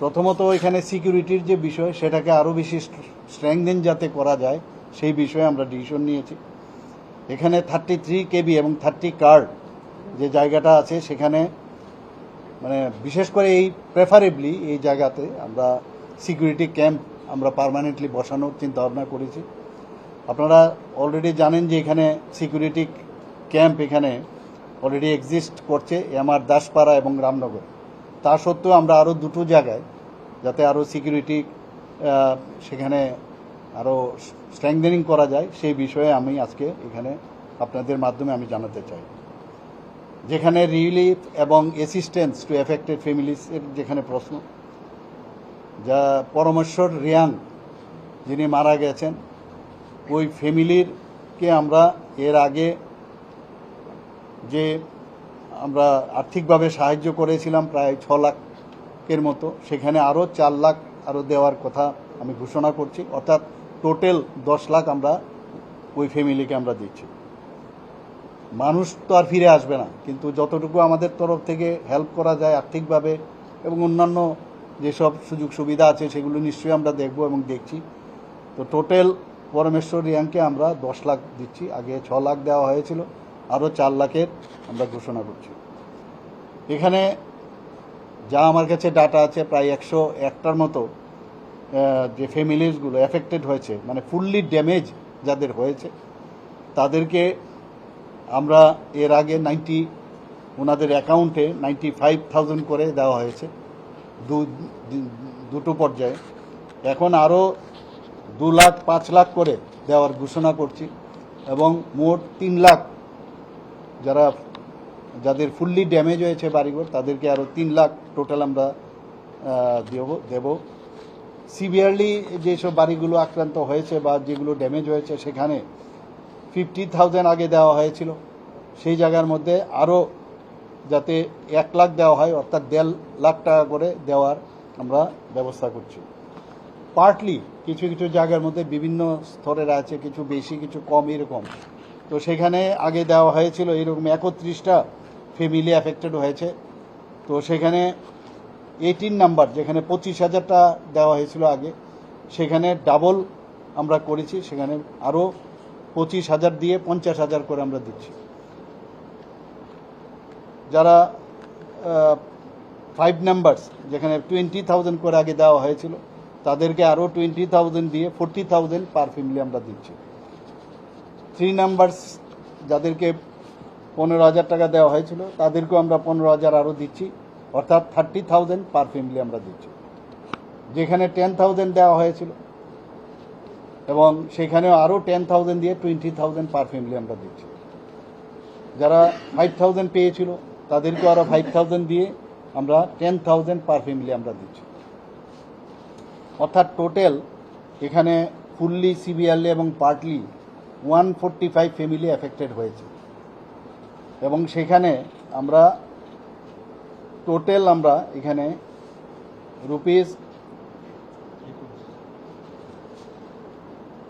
প্রথমত এখানে সিকিউরিটির যে বিষয়, সেটাকে আরও বেশি স্ট্রেংদেন যাতে করা যায়, সেই বিষয়ে আমরা ডিসিশন নিয়েছি। এখানে থার্টি থ্রি কেবি এবং থার্টি কার্ড যে জায়গাটা আছে, সেখানে মানে বিশেষ করে এই প্রেফারেবলি এই জায়গাতে আমরা সিকিউরিটি ক্যাম্প আমরা পার্মানেন্টলি বসানোর চিন্তা ভাবনা করেছি। আপনারা অলরেডি জানেন যে এখানে সিকিউরিটি ক্যাম্প এখানে অলরেডি এক্সিস্ট করছে এমআর দাসপাড়া এবং রামনগর। তা সত্ত্বেও আমরা আরও দুটো জায়গায় যাতে আরও সিকিউরিটি সেখানে আরও স্ট্রেংথেনিং করা যায়, সেই বিষয়ে আমি আজকে এখানে আপনাদের মাধ্যমে আমি জানাতে চাই। যেখানে রিলিফ এবং অ্যাসিস্ট্যান্স টু এফেক্টেড ফ্যামিলিসের যেখানে প্রশ্ন, যা পরমেশ্বর রিয়াং যিনি মারা গেছেন, ওই ফ্যামিলিরকে আমরা এর আগে যে আমরা আর্থিকভাবে সাহায্য করেছিলাম প্রায় ছ লাখের মতো। সেখানে আরও চার লাখ আরও দেওয়ার কথা আমি ঘোষণা করছি। অর্থাৎ টোটাল দশ লাখ আমরা ওই ফ্যামিলিকে আমরা দিচ্ছি। মানুষ তো আর ফিরে আসবে না। কিন্তু যতটুকু আমাদের তরফ থেকে হেল্প করা যায় আর্থিকভাবে এবং অন্যান্য যেসব সুযোগ সুবিধা আছে সেগুলো নিশ্চয়ই আমরা দেখব এবং দেখছি। তো টোটাল পরমেশ্বর রিয়াংকে আমরা দশ লাখ দিচ্ছি। আগে ছ লাখ দেওয়া হয়েছিল। আরও চার লাখের আমরা ঘোষণা করছি। এখানে যা আমার কাছে ডাটা আছে, প্রায় একশো একটার মতো যে ফ্যামিলিজগুলো এফেক্টেড হয়েছে মানে ফুললি ড্যামেজ যাদের হয়েছে, তাদেরকে আমরা এর আগে নাইনটি ওনাদের অ্যাকাউন্টে নাইনটি ফাইভ থাউজেন্ড করে দেওয়া হয়েছে, দু, দুটো পর্যায়ে। এখন আরও দু লাখ, পাঁচ লাখ করে দেওয়ার ঘোষণা করছি, এবং মোট তিন লাখ যারা, যাদের ফুললি ড্যামেজ হয়েছে বাড়িঘর, তাদেরকে আরও তিন লাখ টোটাল আমরা দেব দেব। সিভিয়ারলি যেসব বাড়িগুলো আক্রান্ত হয়েছে বা যেগুলো ড্যামেজ হয়েছে, সেখানে ফিফটি থাউজেন্ড আগে দেওয়া হয়েছিল। সেই জায়গার মধ্যে আরও যাতে এক লাখ দেওয়া হয়, অর্থাৎ দেড় লাখ টাকা করে দেওয়ার আমরা ব্যবস্থা করছি। পার্টলি কিছু কিছু জায়গার মধ্যে বিভিন্ন স্তরের আছে, কিছু বেশি, কিছু কম, এরকম। তো সেখানে আগে দেওয়া হয়েছিল এরকম একত্রিশটা ফ্যামিলি অ্যাফেক্টেড হয়েছে। তো সেখানে এইটিন নাম্বার যেখানে পঁচিশ হাজারটা দেওয়া হয়েছিল আগে, সেখানে ডাবল আমরা করেছি, সেখানে আরও পঁচিশ হাজার দিয়ে পঞ্চাশ হাজার করে আমরা দিচ্ছি। যারা ফাইভ নাম্বারস যেখানে টোয়েন্টি থাউজেন্ড করে আগে দেওয়া হয়েছিল, তাদেরকে আরও টোয়েন্টি থাউজেন্ড দিয়ে ফোরটি থাউজেন্ড পার ফ্যামিলি আমরা দিচ্ছি। থ্রি নাম্বারস যাদেরকে পনেরো হাজার টাকা দেওয়া হয়েছিল, তাদেরকেও আমরা পনেরো হাজার আরও দিচ্ছি। অর্থাৎ থার্টি থাউজেন্ড পার ফ্যামিলি আমরা দিচ্ছি। যেখানে টেন থাউজেন্ড দেওয়া হয়েছিল এবং সেখানেও আরও টেন থাউজেন্ড দিয়ে টোয়েন্টি থাউজেন্ড পার ফ্যামিলি আমরা দিচ্ছি। যারা ফাইভ থাউজেন্ড পেয়েছিল তাদেরকে আরও ফাইভ থাউজেন্ড দিয়ে আমরা টেন থাউজেন্ড পার ফ্যামিলি আমরা দিচ্ছি। অর্থাৎ টোটাল এখানে ফুললি সিভিয়ারলি এবং partly one forty five family affected হয়েছে। এবং সেখানে আমরা টোটাল আমরা এখানে rupees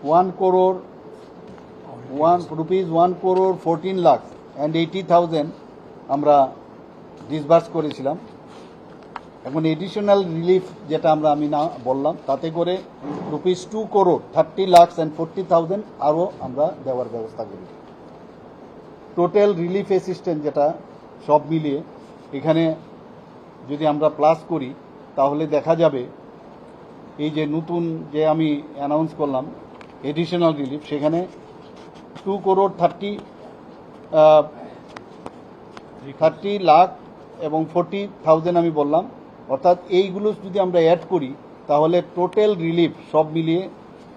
one crore one rupees one crore fourteen lakh and eighty thousand আমরা ডিসবার্স করেছিলাম। এখন এডিশনাল রিলিফ যেটা আমরা আমি না বললাম, তাতে করে rupees two crore thirty lakhs and forty thousand আরও আমরা দেওয়ার ব্যবস্থা করি। টোটাল রিলিফ অ্যাসিস্ট্যান্ট যেটা সব মিলিয়ে এখানে যদি আমরা প্লাস করি, তাহলে দেখা যাবে এই যে নতুন যে আমি অ্যানাউন্স করলাম এডিশনাল রিলিফ সেখানে two crore thirty thirty lakh এবং ফোরটি থাউজেন্ড আমি বললাম। অর্থাৎ এইগুলো যদি আমরা অ্যাড করি, তাহলে টোটাল রিলিফ সব মিলিয়ে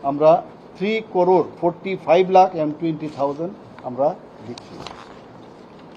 আমরা three crore forty five lakh and twenty thousand আমরা দিচ্ছি